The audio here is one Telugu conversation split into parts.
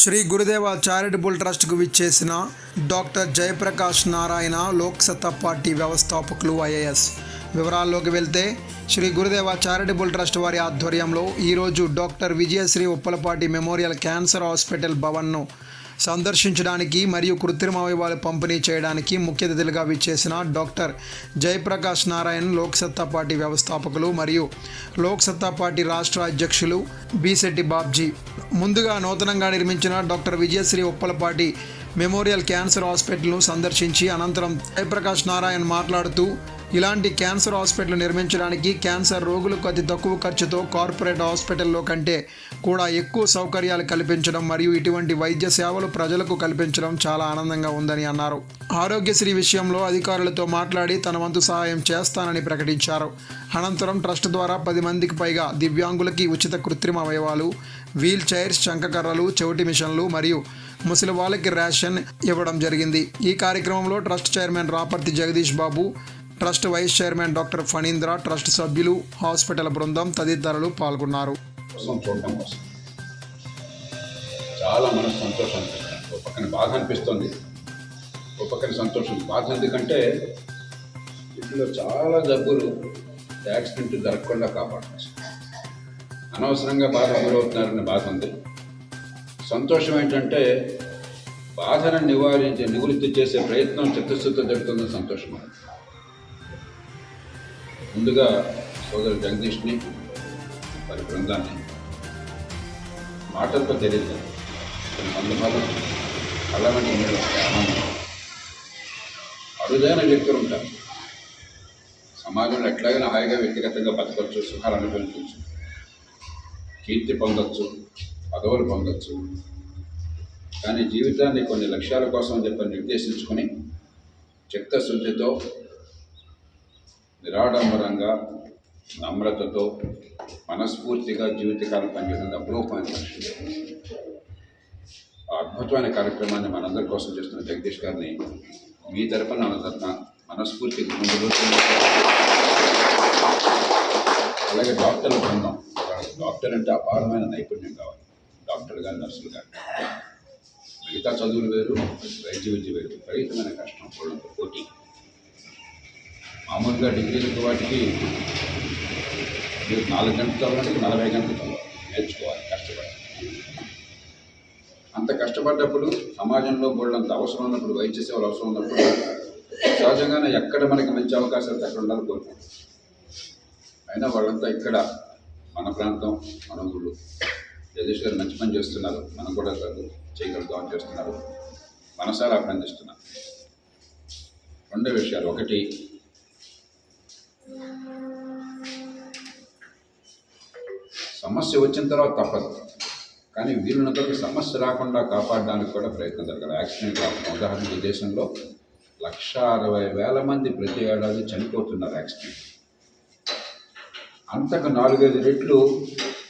శ్రీ గురుదేవ చారిటబుల్ ట్రస్ట్కు విచ్చేసిన డాక్టర్ జయప్రకాష్ నారాయణ లోక్సత్తా పార్టీ వ్యవస్థాపకులు ఐఏఎస్. వివరాల్లోకి వెళ్తే శ్రీ గురుదేవ చారిటబుల్ ట్రస్ట్ వారి ఆధ్వర్యంలో ఈరోజు doctor Vijayashri Uppalapati memorial cancer hospital భవన్ను సందర్శించడానికి మరియు కృత్రిమ అవయవాలు పంపిణీ చేయడానికి ముఖ్య అతిథులుగా విచ్చేసిన డాక్టర్ జయప్రకాష్ నారాయణ్ లోక్సత్తా పార్టీ వ్యవస్థాపకులు మరియు లోక్సత్తా పార్టీ రాష్ట్ర అధ్యక్షులు బిశెట్టి బాబ్జీ. ముందుగా నూతనంగా నిర్మించిన doctor Vijayashri Uppalapati memorial cancer హాస్పిటల్ను సందర్శించి అనంతరం జయప్రకాష్ నారాయణ్ మాట్లాడుతూ ఇలాంటి క్యాన్సర్ హాస్పిటల్ నిర్మించడానికి క్యాన్సర్ రోగులకు అతి తక్కువ ఖర్చుతో కార్పొరేట్ హాస్పిటల్లో కంటే కూడా ఎక్కువ సౌకర్యాలు కల్పించడం మరియు ఇటువంటి వైద్య సేవలు ప్రజలకు కల్పించడం చాలా ఆనందంగా ఉందని అన్నారు. ఆరోగ్యశ్రీ విషయంలో అధికారులతో మాట్లాడి తన వంతు సహాయం చేస్తానని ప్రకటించారు. అనంతరం ట్రస్ట్ ద్వారా పది మందికి పైగా దివ్యాంగులకి ఉచిత కృత్రిమ అవయవాలు వీల్ చైర్స్ చంకకర్రలు చెవిటి మిషన్లు మరియు ముసలి వాళ్ళకి రేషన్ ఇవ్వడం జరిగింది. ఈ కార్యక్రమంలో trust chairman Raparthi Jagadish Babu trust vice chairman doctor Phanindra trust సభ్యులు హాస్పిటల్ బృందం తదితరులు పాల్గొన్నారు. కోసం చాలా మనసు సంతోషం ఒక పక్కన బాధ అనిపిస్తుంది. ఒక పక్కన సంతోషం. బాధ ఎందుకంటే వీటిలో చాలా జబ్బులు యాక్సిడెంట్ జరగకుండా కాపాడవచ్చు అనవసరంగా బాధ గురవుతున్నారనే బాధ ఉంది. సంతోషం ఏంటంటే బాధను నివారించే నివృత్తి చేసే ప్రయత్నం చిత్తశుద్ధి జరుగుతుందని సంతోషం. ముందుగా సోదరు జగదీష్ని వారి బృందాన్ని మాటలతో తెలియదు కొన్ని సందర్భాలు కళ్ళమంటే ఆనందం అరుదైన వ్యక్తులు ఉంటారు. సమాజంలో ఎట్లాగైనా హాయిగా వ్యక్తిగతంగా బతకవచ్చు సుఖాలు అనుభవించవచ్చు కీర్తి పొందొచ్చు పదవులు పొందొచ్చు. కానీ జీవితాన్ని కొన్ని లక్ష్యాల కోసం చెప్పి నిర్దేశించుకొని చిత్తశుద్ధితో నిరాడంబరంగా నమ్రతతో మనస్ఫూర్తిగా జీవితకాలం పనిచేయడం అపురూపమైన మనుషులు అద్భుతమైన కార్యక్రమాన్ని మనందరి కోసం చేస్తున్న జగదీష్ గారిని మీ తరపున నా మనస్ఫూర్తిగా ముందు అలాగే డాక్టర్ బృందం. డాక్టర్ అంటే అపారమైన నైపుణ్యం కావాలి. డాక్టర్ గారు నర్సులు గారు. మిగతా చదువులు వేరు వైద్య విద్య వేరు. విపరీతమైన కష్టం పోటీ. మామూలుగా డిగ్రీలకు వాటికి మీరు నాలుగు గంటలు చదవడానికి నలభై గంటలు చదవాలి నేర్చుకోవాలి కష్టపడి అంత కష్టపడ్డప్పుడు సమాజంలో బోళ్ళంత అవసరం ఉన్నప్పుడు వైద్య సేవలు అవసరం ఉన్నప్పుడు సహజంగానే ఎక్కడ మనకి మంచి అవకాశాలు అక్కడ ఉండాలి కోరుకుంటాం. అయినా వాళ్ళంతా ఇక్కడ మన ప్రాంతం మన ఊళ్ళు. జగదీష్ గారు మంచి పని చేస్తున్నారు. మనం కూడా కాదు చేయగలుగుతామని చేస్తున్నారు. మనసారా అభినందిస్తున్నారు రెండు విషయాలు. ఒకటి సమస్య వచ్చిన తర్వాత తప్పదు. కానీ వీలున్నతో సమస్య రాకుండా కాపాడడానికి కూడా ప్రయత్నం జరగాలి. యాక్సిడెంట్ రాకుండా ఉదాహరణకు ఈ దేశంలో లక్ష అరవై వేల మంది ప్రతి ఏడాది చనిపోతున్నారు యాక్సిడెంట్. అంతకు నాలుగైదు రెట్లు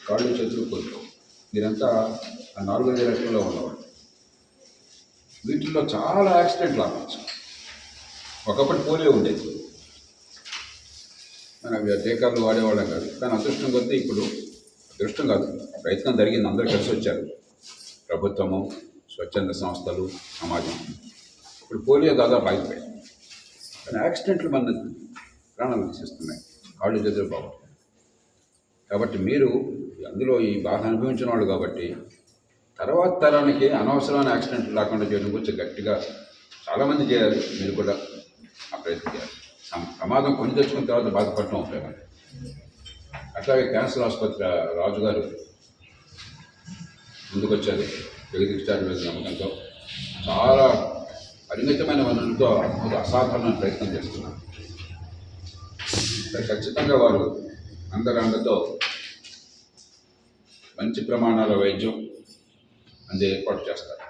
కాళ్ళు చేతులు కోల్పోవు మీరంతా ఆ నాలుగైదు రెట్లలో ఉన్నవాళ్ళు. వీటిల్లో చాలా యాక్సిడెంట్లు అవ్వచ్చు ఒకప్పటి పోలియో ఉండేది. మన టీకాలు వాడేవాళ్ళం కాదు. కానీ అదృష్టం కొద్దీ ఇప్పుడు దృష్టం కాదు. ప్రయత్నం జరిగింది. అందరూ కలిసి వచ్చారు. ప్రభుత్వము స్వచ్ఛంద సంస్థలు సమాజం. ఇప్పుడు పోలియో దాదాపు ఆగిపోయాయి. కానీ యాక్సిడెంట్లు మన ప్రాణాలు తీసేస్తున్నాయి. కాళ్ళు చేతులు బాగుంటాయి కాబట్టి మీరు అందులో ఈ బాధ అనుభవించిన వాళ్ళు కాబట్టి తర్వాత తరానికి అనవసరమైన యాక్సిడెంట్లు రాకుండా చేయడం గురించి గట్టిగా చాలామంది చేయాలి. మీరు కూడా ఆ ప్రయత్నం చేయాలి. ప్రమాదం కొని తెచ్చుకున్న తర్వాత బాధపడటం ఉపయోగం. అట్లాగే క్యాన్సర్ ఆసుపత్రి రాజు గారు ముందుకొచ్చారు జగదీష్ చారి మీద నమ్మకంతో. చాలా పరిమితమైన వనరులతో ఒక అసాధారణ ప్రయత్నం చేస్తున్నారు. ఖచ్చితంగా వారు అందరి మంచి ప్రమాణాల వైద్యం అందే ఏర్పాటు చేస్తారు.